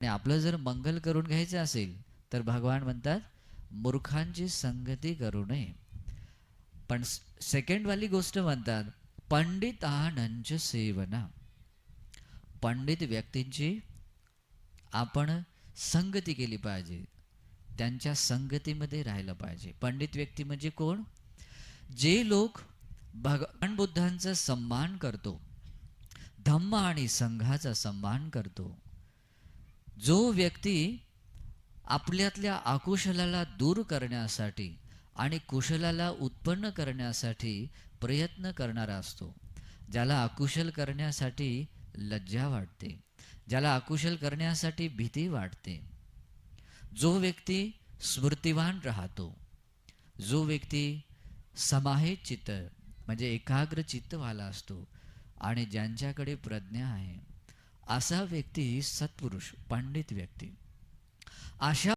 आणि आपलं जर मंगल करून घ्यायचं असेल तर भगवान म्हणतात मूर्खांची संगती करू नये. पण सेकंडवाली गोष्ट म्हणतात पंडितानंच सेवना. पंडित व्यक्तींची आपण संगती केली पाहिजे. त्यांच्या संगतीमध्ये राहिलं पाहिजे. पंडित व्यक्ती म्हणजे कोण? जे लोक भगवान बुद्धांचा सन्मान करतो धम्म आणि संघाचा सन्मान करतो जो व्यक्ती आपल्यातल्या आकुशलाला दूर करण्यासाठी आणि कुशलाला उत्पन्न करण्यासाठी प्रयत्न करणारा असतो. ज्याला अकुशल करण्यासाठी लज्जा वाटते ज्याला अकुशल करण्यासाठी भीती वाटते. जो व्यक्ती स्मृतिवान राहतो जो व्यक्ती समाहित चित्त म्हणजे एकाग्र चित्तवाला असतो आणि ज्यांच्याकडे प्रज्ञा आहे असा व्यक्ती सत्पुरुष पंडित व्यक्ती. अशा